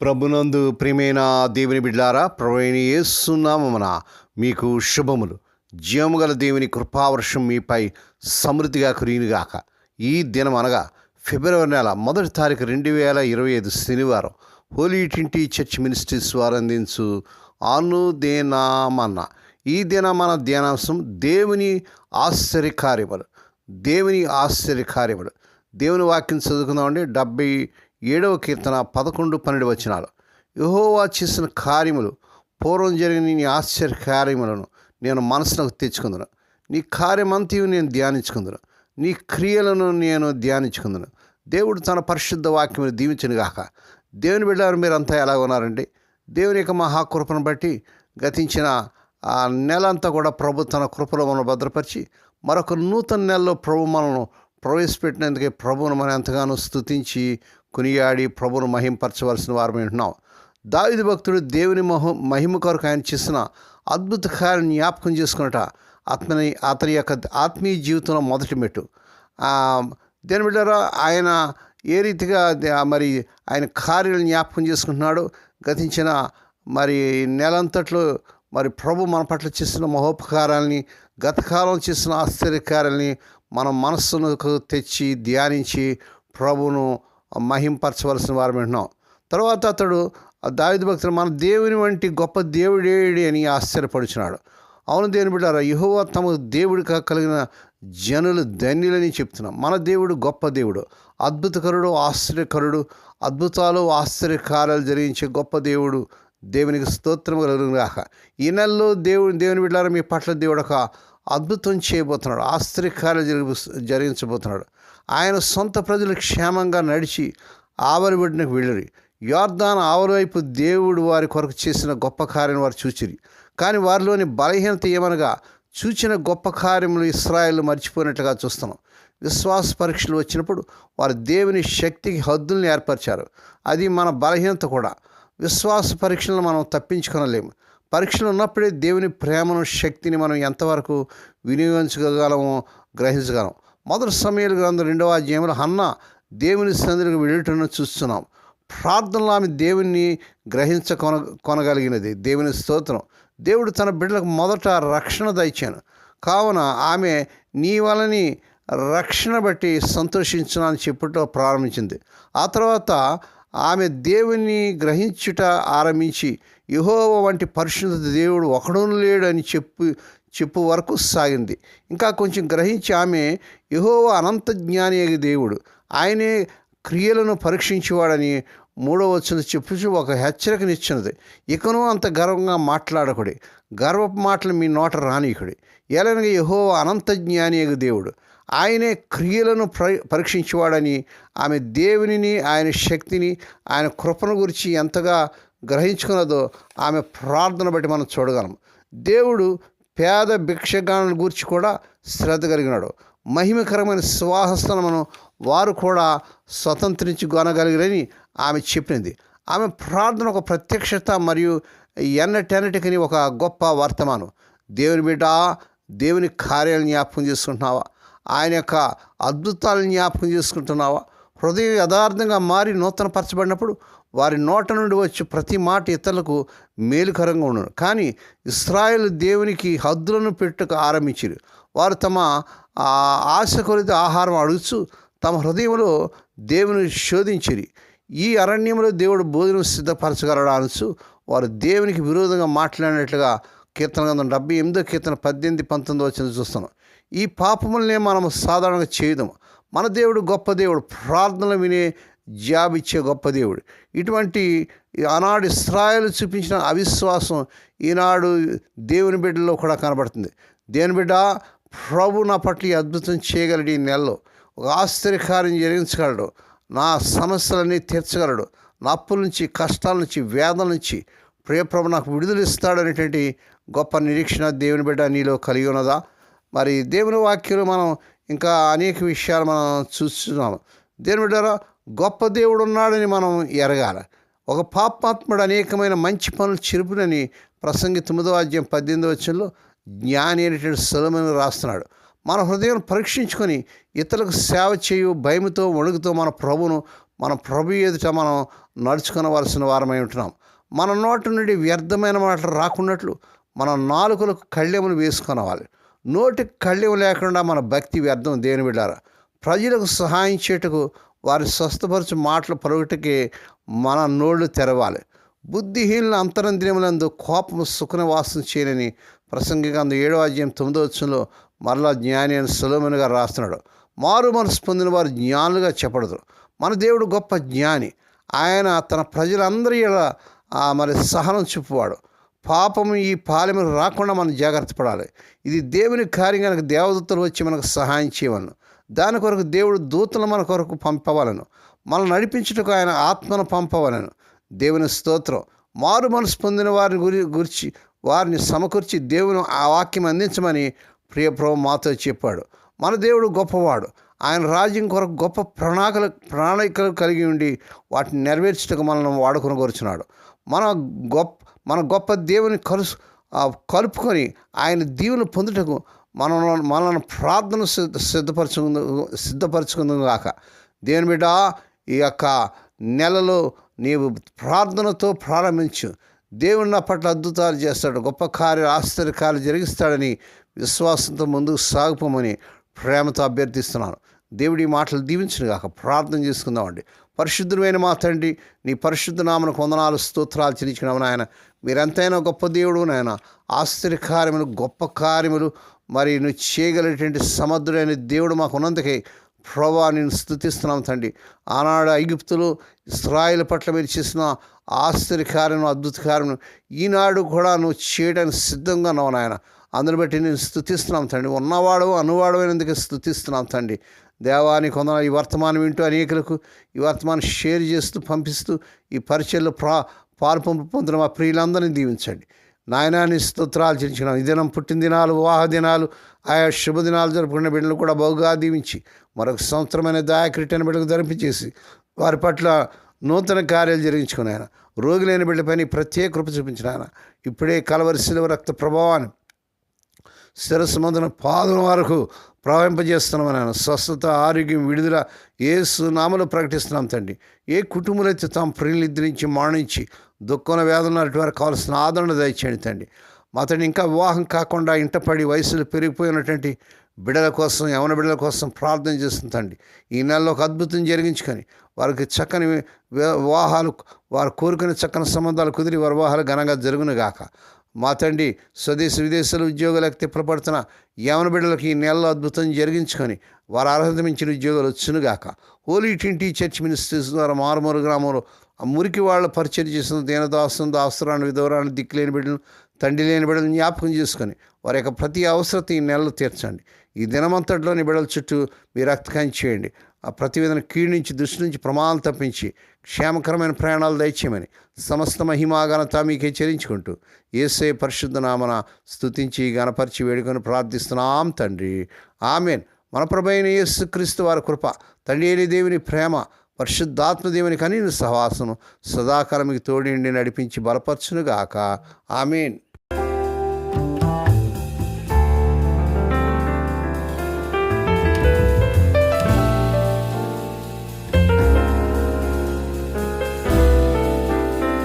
ప్రభునందు ప్రియమైన దేవుని బిడ్లారా ప్రభువైన ఏసునామన మీకు శుభములు. జీవముగల దేవుని కృపావర్షం మీపై సమృద్ధిగా కురియునుగాక. ఈ దినం అనగా ఫిబ్రవరి నెల మొదటి తారీఖు రెండు వేల ఇరవై ఐదు శనివారం హోలీ టింటి చర్చ్ మినిస్ట్రీస్ వారు అందించు అనుదేనామన్న. ఈ దిన మన ధ్యానాంశం దేవుని ఆశ్చర్యకార్యములు. దేవుని ఆశ్చర్యకార్యములు. దేవుని వాక్యం చదువుకుందామండి. డెబ్బై ఏడవ కీర్తన పదకొండు పన్నెండు వచనాలు. యహోవా చేసిన కార్యములు పూర్వం జరిగిన నీ ఆశ్చర్య కార్యములను నేను మనసునకు తెచ్చుకుందును. నీ కార్యమంతయు నేను ధ్యానించుకుందును. నీ క్రియలను నేను ధ్యానించుకుందును. దేవుడు తన పరిశుద్ధ వాక్యమును దీవించను గాక. దేవుని బిడ్డారు మీరంతా ఎలా ఉన్నారండి? దేవుని యొక్క మహాకృపను బట్టి గతించిన ఆ నెల అంతా కూడా ప్రభు తన కృపలో మనం భద్రపరిచి మరొక నూతన నెలలో ప్రభు మనను ప్రవేశపెట్టినందుకే ప్రభువును మనం ఎంతగానో స్థుతించి కొనియాడి ప్రభువును మహింపరచవలసిన వారు వింటున్నాం దావిది భక్తుడు దేవుని మహ మహిమ కొరకు ఆయన చేసిన అద్భుత కార్యం జ్ఞాపకం చేసుకున్నట అతని అతని యొక్క ఆత్మీయ జీవితంలో మొదటి మెట్టు. దేని బిడ్డారా ఆయన ఏ రీతిగా మరి ఆయన కార్యాలు జ్ఞాపకం చేసుకుంటున్నాడు గతించిన మరి నెలంతట్లో మరి ప్రభు మన పట్ల చేసిన మహోపకారాలని గతకాలం చేసిన ఆశ్చర్యకారాలని మన మనస్సుకు తెచ్చి ధ్యానించి ప్రభువును మహింపరచవలసిన వారు వింటున్నాం. తర్వాత అతడు దావిద భక్తుడు మన దేవుని వంటి గొప్ప దేవుడేడి అని ఆశ్చర్యపడుచున్నాడు. అవును దేవుని బిడ్డారా యహోవా తమ దేవుడిగా కలిగిన జనులు ధన్యులని చెప్తున్నాం. మన దేవుడు గొప్ప దేవుడు అద్భుతకరుడు ఆశ్చర్యకరుడు అద్భుతాలు ఆశ్చర్యకార్యాలు జరిగించే గొప్ప దేవుడు దేవునికి స్తోత్రం కలుగుగాక ఈ నెలలో దేవుడు దేవుని బిడ్డారా మీ పట్ల దేవుడు ఒక అద్భుతం చేయబోతున్నాడు. ఆశ్చర్యకార్యాలు జరిగి జరిగించబోతున్నాడు. ఆయన సొంత ప్రజలు క్షేమంగా నడిచి ఆవరిబడినకు వెళ్ళరు. యోర్ధాన్ ఆవరివైపు దేవుడు వారి కొరకు చేసిన గొప్ప కార్యం వారు చూచిరి. కానీ వారిలోని బలహీనత ఏమనగా చూచిన గొప్ప కార్యములు ఇస్రాయల్ మర్చిపోయినట్లుగా చూస్తున్నాం విశ్వాస పరీక్షలు వచ్చినప్పుడు వారు దేవుని శక్తికి హద్దుల్ని ఏర్పరిచారు. అది మన బలహీనత కూడా. విశ్వాస పరీక్షలను మనం తప్పించుకొనలేము. పరీక్షలు ఉన్నప్పుడే దేవుని ప్రేమను శక్తిని మనం ఎంతవరకు వినియోగించగలమో గ్రహించగలం. మొదటి సమయాలు గ్రంథం రెండవ అధ్యాయంలో హన్న దేవుని సందులకు వెళ్ళటను చూస్తున్నాం. ప్రార్థనలో ఆమె దేవుణ్ణి గ్రహించ కొన కొనగలిగినది. దేవుని స్తోత్రం. దేవుడు తన బిడ్డలకు మొదట రక్షణ దయచాను కావున ఆమె నీ వలని రక్షణ బట్టి సంతోషించును అని చెప్పుటో ప్రారంభించింది. ఆ తర్వాత ఆమె దేవుని గ్రహించుట ఆరంభించి యహోవ వంటి పరిశుద్ధ దేవుడు ఒకడూ లేడు అని చెప్పు చెప్పు వరకు సాగింది. ఇంకా కొంచెం గ్రహించి ఆమె యహోవ అనంత జ్ఞాని దేవుడు. ఆయనే క్రియలను పరీక్షించేవాడని మూడో వచ్చిన చెప్పుచు ఒక హెచ్చరికనిచ్చినది. ఇకను అంత గర్వంగా మాట్లాడకుడి. గర్వపు మాటలు మీ నోట రానీకుడి. ఎలానగా యహో అనంత జ్ఞాని దేవుడు. ఆయనే క్రియలను పరీక్షించేవాడని ఆమె దేవునిని ఆయన శక్తిని ఆయన కృపను గురించి ఎంతగా గ్రహించుకున్నదో ఆమె ప్రార్థన బట్టి మనం చూడగలం దేవుడు పేద భిక్షగానుల గురించి కూడా శ్రద్ధ కలిగినాడు. మహిమకరమైన స్వాహస్తనమును వారు కూడా స్వతంత్రించి కొనగలిగిరని ఆమె చెప్పింది. ఆమె ప్రార్థన ఒక ప్రత్యక్షత మరియు ఎన్నటెన్నటికని ఒక గొప్ప వర్తమానం. దేవుని బిడ్డ దేవుని కార్యాలను జ్ఞాపకం చేసుకుంటున్నావా? ఆయన యొక్క అద్భుతాలను జ్ఞాపకం చేసుకుంటున్నావా? హృదయం యథార్థంగా మారి నూతనపరచబడినప్పుడు వారి నోట నుండి వచ్చే ప్రతి మాట ఇతరులకు మేలుకరంగా ఉండను కానీ ఇస్రాయేల్ దేవునికి హద్దులను పెట్టుకు ఆరంభించారు. వారు తమ ఆశ కొరిత ఆహారం అడుగుచు తమ హృదయంలో దేవుని శోధించిరి. ఈ అరణ్యంలో దేవుడు భోజనం సిద్ధపరచగలడా అనొచ్చు వారు దేవునికి విరోధంగా మాట్లాడినట్లుగా కీర్తన గ్రంథం డెబ్బై ఎనిమిదో కీర్తన పద్దెనిమిది పంతొమ్మిది వచ్చిన చూస్తున్నాం. ఈ పాపములనే మనం సాధారణంగా చేయదాము. మన దేవుడు గొప్ప దేవుడు. ప్రార్థనలు వినే జాబిచ్చే గొప్ప దేవుడు. ఇటువంటి ఆనాడు ఇస్రాయలు చూపించిన అవిశ్వాసం ఈనాడు దేవుని బిడ్డలో కూడా కనబడుతుంది. దేవుని బిడ్డ ప్రభు నా పట్ల ఈ అద్భుతం చేయగలడు ఈ నెలలో. ఒక ఆశ్చర్యకార్యం జరిగించగలడు. నా సమస్యలన్నీ తీర్చగలడు. నా అప్పుల నుంచి కష్టాల నుంచి వేదన నుంచి ప్రియప్రభు నాకు విడుదల ఇస్తాడు అనేటువంటి గొప్ప నిరీక్షణ దేవుని బిడ్డ నీలో కలిగి ఉన్నదా? మరి దేవుని వాక్యంలో మనం ఇంకా అనేక విషయాలు మనం చూస్తున్నాము. దేని బిడ్డారా గొప్ప దేవుడు ఉన్నాడని మనం ఎరగాలి. ఒక పాపాత్ముడు అనేకమైన మంచి పనులు చెరుపునని ప్రసంగి తొమ్మిదో అధ్యాయం పద్దెనిమిదో వచ్చంలో జ్ఞాని అనేటువంటి సులభని రాస్తున్నాడు. మన హృదయం పరీక్షించుకొని ఇతరులకు సేవ చేయు భయముతో వణుకుతో మన ప్రభువును మన ప్రభు ఎదుట మనం నడుచుకునవలసిన వారమై ఉంటున్నాం. మన నోటి నుండి వ్యర్థమైన మాటలు రాకున్నట్లు మన నాలుకలకు కళ్ళెములు వేసుకొనవాలి. నోటికి కళ్ళివ లేకుండా మన భక్తి వ్యర్థం దేని బిడ్డారా? ప్రజలకు సహాయం చేటుకు వారి స్వస్థపరచు మాటలు పలుకుటకి మన నోళ్ళు తెరవాలి. బుద్ధిహీనుల అంతరంద్రియములందు కోపము సుఖనివాసం చేయని ప్రసంగికందు ఏడో అధ్యాయం తొమ్మిదో వచ్చంలో మరలా జ్ఞాని అని సులభమునిగా రాస్తున్నాడు. మారు మనసు పొందిన వారు జ్ఞానులుగా చెప్పడదు మన దేవుడు గొప్ప జ్ఞాని. ఆయన తన ప్రజలందరి మరి సహనం చూపువాడు. పాపము ఈ పాలెము రాకుండా మనం జాగ్రత్త పడాలి. ఇది దేవుని కార్యం కనుక దేవదూతలు వచ్చి మనకు సహాయం చేయవలను. దాని కొరకు దేవుడు దూతలు మన కొరకు పంపవలను. మనం నడిపించుటకు ఆయన ఆత్మను పంపవలను. దేవుని స్తోత్రం. మారు మనసు పొందిన వారిని గురి గురించి వారిని సమకూర్చి దేవుని ఆ వాక్యం అందించమని ప్రియప్రభు మాతో చెప్పాడు. మన దేవుడు గొప్పవాడు. ఆయన రాజ్యం కొరకు గొప్ప ప్రణాళికలు ప్రణాళికలు కలిగి ఉండి వాటిని నెరవేర్చుటకు మనల్ని వాడుకొని కోరుచున్నాడు మన గొప్ప మన గొప్ప దేవుని కలుసు కలుపుకొని ఆయన దీవులు పొందుటకు మనం మనల్ని ప్రార్థన సిద్ధ సిద్ధపరచుకుందు సిద్ధపరచుకుందాం కాక దేవుని బిడ్డ ఈ యొక్క నెలలో నీవు ప్రార్థనతో ప్రారంభించు. దేవుడు నా పట్ల అద్భుతాలు చేస్తాడు గొప్ప కార్య ఆశ్చర్యకాలు జరిగిస్తాడని విశ్వాసంతో ముందుకు సాగుపోమని ప్రేమతో అభ్యర్థిస్తున్నాను. దేవుడి మాటలు దీవించిన కాక ప్రార్థన చేసుకుందామండి. పరిశుద్ధుడైన మా తండ్రి నీ పరిశుద్ధ నామను కొందనాలు స్తోత్రాలు చెల్లించినాము నాయన. మీరెంతైనా గొప్ప దేవుడు నాయన ఆశ్చర్యకార్యములు గొప్ప కార్యములు మరి నువ్వు చేయగలిగేటువంటి సమర్థుడైన దేవుడు మాకు ఉన్నందుకే ప్రభా నేను స్థుతిస్తున్నాం తండ్రి. ఆనాడు ఐగుప్తులు ఇస్రాయిల్ పట్ల మీరు చేసిన ఆశ్చర్యకార్యం అద్భుత కార్యం ఈనాడు కూడా నువ్వు చేయడానికి సిద్ధంగా ఉన్నావు నాయన. అందుని బట్టి నేను స్థుతిస్తున్నాం తండ్రి. ఉన్నవాడు అనువాడమైనందుకే స్థుతిస్తున్నాం తండ్రి. దేవానికి కొందరు ఈ వర్తమానం వింటూ అనేకులకు ఈ వర్తమానం షేర్ చేస్తూ పంపిస్తూ ఈ పరిచయలో ప్రా పాలు పంపు పొందిన మా ప్రియులందరినీ దీవించండి. నాయనాన్ని స్తోత్రాలు చెల్లించినాం ఈ దినం పుట్టినదినాలు వివాహ దినాలు ఆయా శుభదినాలు జరుపుకున్న బిడ్డలు కూడా బహుగా దీవించి మరొక సంవత్సరమైన దాయకరిటైన బిడ్డకు ధరింపించేసి వారి పట్ల నూతన కార్యాలు జరిగించుకుని ఆయన రోగులైన బిడ్డపైన ప్రత్యేక కృప చూపించిన ఆయన ఇప్పుడే కలవరి సిలువ రక్త ప్రభావాన్ని శిరస్సు మందున పాదం వరకు ప్రవహింపజేస్తున్నామని ఆయన స్వస్థత ఆరోగ్యం విడుదల ఏ సునామలు ప్రకటిస్తున్నాం తండ్రి. ఏ కుటుంబాలైతే తాము ప్రియులు నిద్రించి మరణించి దుఃఖంలో వేదన అటు వారికి కావాల్సిన ఆదరణ దయచేయండి తండ్రి. మా తండ్రి ఇంకా వివాహం కాకుండా ఇంటపడి వయసులు పెరిగిపోయినటువంటి బిడ్డల కోసం యవన బిడ్డల కోసం ప్రార్థన చేస్తుంది ఈ నెలలో ఒక అద్భుతం జరిగించుకొని వారికి చక్కని వివాహాలు వారు కోరుకునే చక్కని సంబంధాలు కుదిరి వారి వివాహాలు ఘనంగా జరుగును గాక. మా తండ్రి స్వదేశ విదేశాల ఉద్యోగాలకు తిప్పలపడుతున్న యవన బిడ్డలకు ఈ నెలలో అద్భుతం జరిగించుకొని వారు అర్హత మించిన ఉద్యోగాలు వచ్చునుగాక. హోలీ ట్వంటీ చర్చ్ మినిస్ట్రీస్ ద్వారా మారుమూరు గ్రామంలో ఆ మురికి వాళ్ళ పరిచయం చేసిన దీనదాసం దాస్తురాన్ని విధవరాన్ని దిక్కులేని బిడ్డలు తండ్రి లేని బిడ్డలను జ్ఞాపకం చేసుకొని వారి యొక్క ప్రతి అవసరత ఈ నెలలో తీర్చండి. ఈ దినమంతట్లోని బిడ్డల చుట్టూ మీ రక్తకాన్ని చేయండి. ఆ ప్రతివేదన కీడు నుంచి దృష్టి నుంచి ప్రమాదాలు తప్పించి క్షేమకరమైన ప్రయాణాలు దయచేయమని సమస్త మహిమాఘనత మీకే చెల్లించుకుంటూ ఏసే పరిశుద్ధ నామన స్థుతించి గణపరిచి వేడుకొని ప్రార్థిస్తున్నాం తండ్రి. ఆమెన్. మన ప్రభైన యేసు క్రీస్తు వారి కృప తండ్రి దేవుని ప్రేమ పరిశుద్ధాత్మ దేవుని కనీన సహవాసను సదాకాలం మీకు తోడిండి నడిపించి బలపరచునుగాక. ఆమెన్.